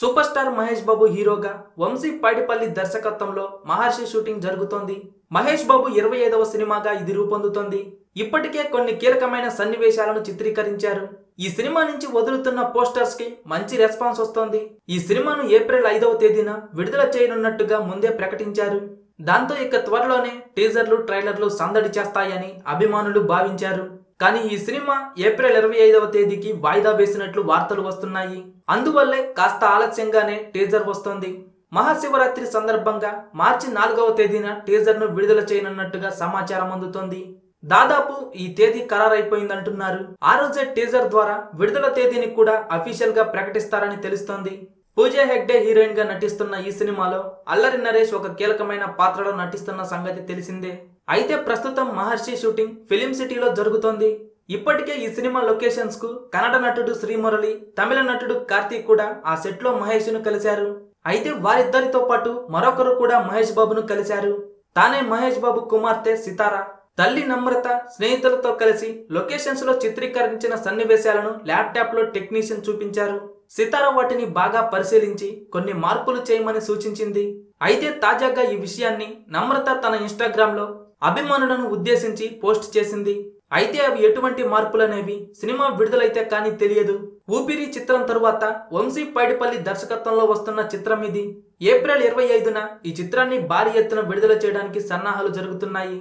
Super star Mahesh Babu హీరోగా వంశీ పైడిపల్లి దర్శకత్వంలో మహర్షి shooting జరుగుతోంది. మహేష్ బాబు ఇరవై ఐదవ సినిమాగా ఇది రూపొందుతోంది. ఇప్పటికే కొన్ని కీలకమైన సన్నివేశాలను చిత్రీకరించారు. ఈ సినిమా నుంచి వదులుతున్న పోస్టర్స్కి మంచి రెస్పాన్స్ వస్తోంది. ఈ సినిమాను ఏప్రిల్ ఐదవ తేదీన విడుదల చేయనున్నట్టుగా ముందే ప్రకటించారు. దాంతో ఇక త్వరలోనే టీజర్లు ట్రైలర్లు సందడి చేస్తాయని అభిమానులు భావించారు. కానీ ఈ సినిమా ఏప్రిల్ ఇరవై ఐదవ తేదీకి వాయిదా వేసినట్లు వార్తలు వస్తున్నాయి. అందువల్లే కాస్త ఆలస్యంగానే టీజర్ వస్తోంది. మహాశివరాత్రి సందర్భంగా మార్చి నాలుగవ తేదీన టీజర్ను విడుదల చేయనున్నట్టుగా సమాచారం అందుతోంది. దాదాపు ఈ తేదీ ఖరారైపోయిందంటున్నారు. ఆ రోజే టీజర్ ద్వారా విడుదల తేదీని కూడా అఫీషియల్గా ప్రకటిస్తారని తెలుస్తోంది. పూజా హెగ్డే హీరోయిన్గా నటిస్తున్న ఈ సినిమాలో అల్లరి నరేష్ ఒక కీలకమైన పాత్రలో నటిస్తున్న సంగతి తెలిసిందే. అయితే ప్రస్తుతం మహర్షి షూటింగ్ ఫిలిం సిటీలో జరుగుతోంది. ఇప్పటికే ఈ సినిమా లొకేషన్స్కు కన్నడ నటుడు శ్రీమురళి తమిళ నటుడు కార్తీక్ కూడా ఆ సెట్లో మహేష్ను కలిశారు. అయితే వారిద్దరితో పాటు మరొకరు కూడా మహేష్ బాబును కలిశారు. తానే మహేష్ బాబు కుమార్తె సితారా. తల్లి నమ్రత స్నేహితులతో కలిసి లొకేషన్స్లో చిత్రీకరించిన సన్నివేశాలను ల్యాప్టాప్లో టెక్నీషియన్ చూపించారు. సితార వాటిని బాగా పరిశీలించి కొన్ని మార్పులు చేయమని సూచించింది. అయితే తాజాగా ఈ విషయాన్ని నమ్రత తన ఇన్స్టాగ్రామ్లో అభిమానులను ఉద్దేశించి పోస్ట్ చేసింది. అయితే అవి ఎటువంటి మార్పులనేవి సినిమా విడుదలైతే కానీ తెలియదు. ఊపిరి చిత్రం తరువాత వంశీ పైడిపల్లి దర్శకత్వంలో వస్తున్న చిత్రం ఇది. ఏప్రిల్ ఇరవై ఐదున ఈ చిత్రాన్ని భారీ ఎత్తున విడుదల చేయడానికి సన్నాహాలు జరుగుతున్నాయి.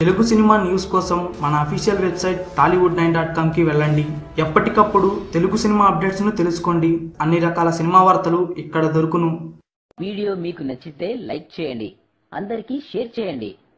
తెలుగు సినిమా న్యూస్ కోసం మన official website Tollywood nine dot కామ్కి వెళ్ళండి. ఎప్పటికప్పుడు తెలుగు సినిమా అప్డేట్స్ను తెలుసుకోండి. అన్ని రకాల సినిమా వార్తలు ఇక్కడ దొరుకును. వీడియో మీకు నచ్చితే లైక్ చేయండి. అందరికీ షేర్ చేయండి.